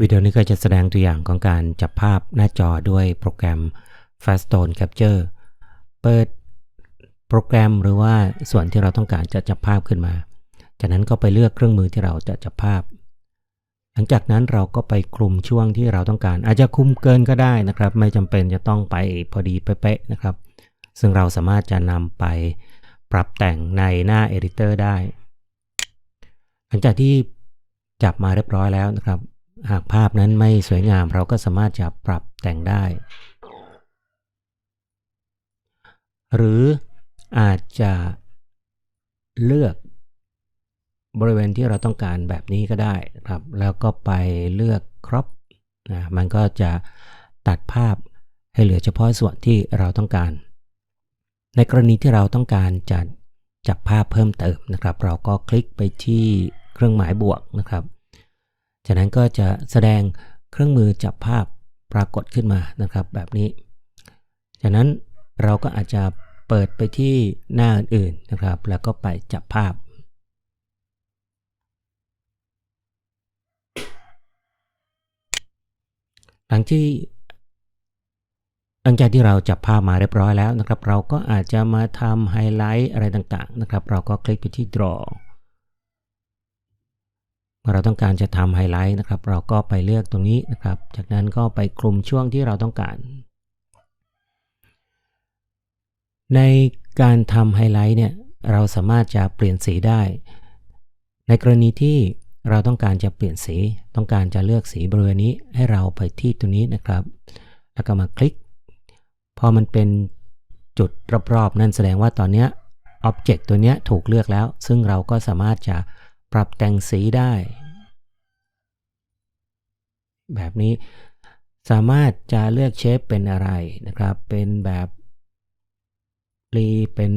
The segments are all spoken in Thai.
วิดีโอนี้ก็จะแสดงตัวอย่างของการจับภาพหน้าจอด้วยโปรแกรม Faststone Capture เปิดโปรแกรมหรือว่าส่วนที่เราต้องการจะจับภาพขึ้นมา จากนั้นก็ไปเลือกเครื่องมือที่เราจะจับภาพ หลังจากนั้นเราก็ไปคลุมช่วงที่เราต้องการ อาจจะคุมเกินก็ได้นะครับ ไม่จำเป็นจะต้องไปพอดีเป๊ะๆนะครับ ซึ่งเราสามารถจะนำไปปรับแต่งในหน้า Editor ได้ หลังจากที่จับมาเรียบร้อยแล้วนะครับ หากภาพนั้นไม่สวยงามเราก็สามารถจะปรับแต่งได้ หรืออาจจะเลือกบริเวณที่เราต้องการแบบนี้ก็ได้ครับ แล้วก็ไปเลือก crop นะมันก็จะตัดภาพให้เหลือเฉพาะส่วนที่เราต้องการ ในกรณีที่เราต้องการจะจับภาพเพิ่มเติมนะครับ เราก็คลิกไปที่เครื่องหมายบวกนะครับ จากนั้นก็จะแสดงเครื่องมือจับภาพปรากฏขึ้นมานะครับ แบบนี้ จากนั้นเราก็อาจจะเปิดไปที่หน้าอื่นๆนะครับ แล้วก็ไปจับภาพหลังที่หลังจากที่เราจับภาพมาเรียบร้อยแล้วนะครับ เราก็อาจจะมาทำไฮไลท์อะไรต่างๆนะครับ เราก็คลิกไปที่ draw เมื่อเราต้องการจะทำไฮไลท์นะครับ เราก็ไปเลือกตรงนี้นะครับ จากนั้นก็ไปคลุมช่วงที่เราต้องการ ในการทำไฮไลท์เนี่ยเราสามารถจะเปลี่ยนสีได้ ในกรณีที่เราต้องการจะเปลี่ยนสี ต้องการจะเลือกสีบริเวณนี้ให้เราไปที่ตรงนี้นะครับ แล้วก็มาคลิก พอมันเป็นจุดรอบๆ นั่นแสดงว่าตอนนี้อ็อบเจกต์ตัวนี้ถูกเลือกแล้ว ซึ่งเราก็สามารถจะ ปรับแต่งสีได้ แบบนี้สามารถจะเลือกเชฟเป็นอะไรนะครับ เป็นแบบรีเป็น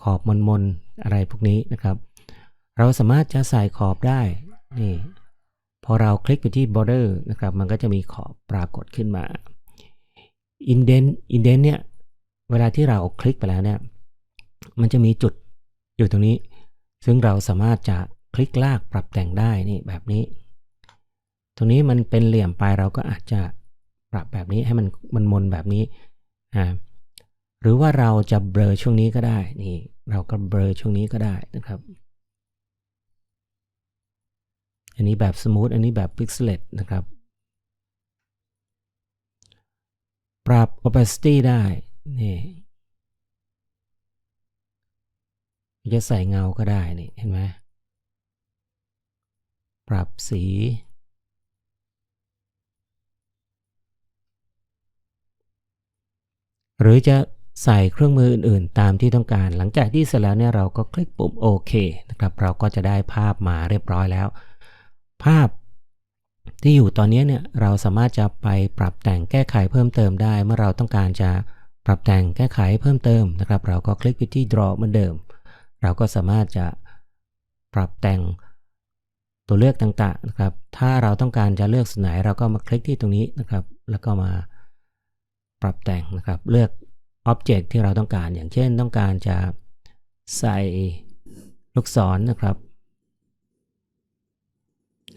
ขอบมนๆอะไรพวกนี้นะครับ เราสามารถจะใส่ขอบได้นี่พอเราคลิกไปที่ border นะครับ มันก็จะมีขอบปรากฏขึ้นมา indent indent เนี่ย เวลาที่เราคลิกไปแล้วเนี่ย มันจะมีจุดอยู่ตรงนี้ ซึ่งเราสามารถจะคลิกลากปรับแต่งได้นี่แบบนี้ ตรงนี้มันเป็นเหลี่ยมไปเราก็อาจจะปรับแบบนี้ให้มันมันมนแบบนี้อ่าหรือว่าเราจะเบลอช่วงนี้ก็ได้นี่เราก็เบลอช่วงนี้ก็ได้นะครับ อันนี้แบบสมูทอันนี้แบบพิกเซเลตนะครับ ปรับ opacity ได้นี่ จะใส่เงาก็ได้นี่เห็นไหมปรับสี หรือจะใส่เครื่องมืออื่นๆ ตามที่ต้องการ หลังจากที่เสร็จแล้วเนี่ยเราก็คลิกปุ่มโอเคนะครับ เราก็จะได้ภาพมาเรียบร้อยแล้ว ภาพที่อยู่ตอนนี้เนี่ยเราสามารถจะไปปรับแต่งแก้ไขเพิ่มเติมได้ เมื่อเราต้องการจะปรับแต่งแก้ไขเพิ่มเติมนะครับ เราก็คลิกไปที่ draw เหมือนเดิม เราก็สามารถจะปรับแต่งตัวเลือกต่างๆนะครับ ถ้าเราต้องการจะเลือกส่วนไหนเราก็มาคลิกที่ตรงนี้นะครับ แล้วก็มาปรับแต่งนะครับ เลือกอ็อบเจกต์ที่เราต้องการ อย่างเช่นต้องการจะใส่ลูกศรนนะครับ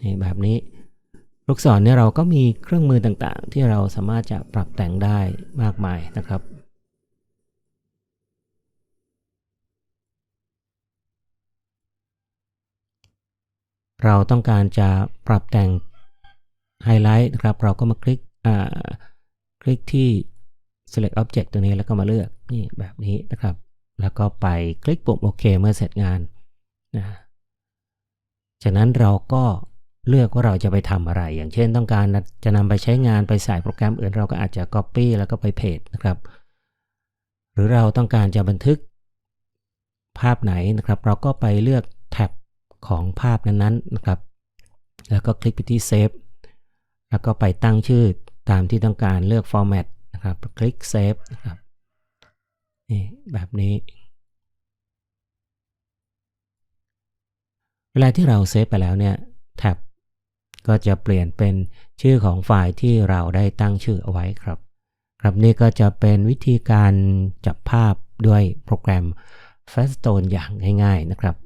นี่แบบนี้ลูกศรเนี่ยเราก็มีเครื่องมือต่างๆ ที่เราสามารถจะปรับแต่งได้มากมายนะครับ เราต้องการจะปรับแต่งไฮไลท์นะครับ เราก็มาคลิกคลิกที่ select object ตัวนี้แล้วก็มาเลือกนี่แบบนี้นะครับ แล้วก็ไปคลิกปุ่มโอเคเมื่อเสร็จงานนะจากนั้นเราก็เลือกว่าเราจะไปทำอะไร อย่างเช่นต้องการจะนำไปใช้งานไปใส่โปรแกรมอื่นเราก็อาจจะ Copy แล้วก็ไปเพจนะครับ หรือเราต้องการจะบันทึกภาพไหนนะครับ เราก็ไปเลือกแท็บ ของภาพนั้นๆนะครับ แล้วก็คลิกไปที่ Save แล้วก็ไปตั้งชื่อตามที่ต้องการเลือก Format นะครับ คลิก Save นะครับนี่แบบนี้ เวลาที่เราเซฟไปแล้วเนี่ยแท็บก็จะเปลี่ยนเป็นชื่อของไฟล์ที่เราได้ตั้งชื่อเอาไว้ครับ ครับนี่ก็จะเป็นวิธีการจับภาพด้วยโปรแกรม Faststone อย่างง่ายๆนะครับ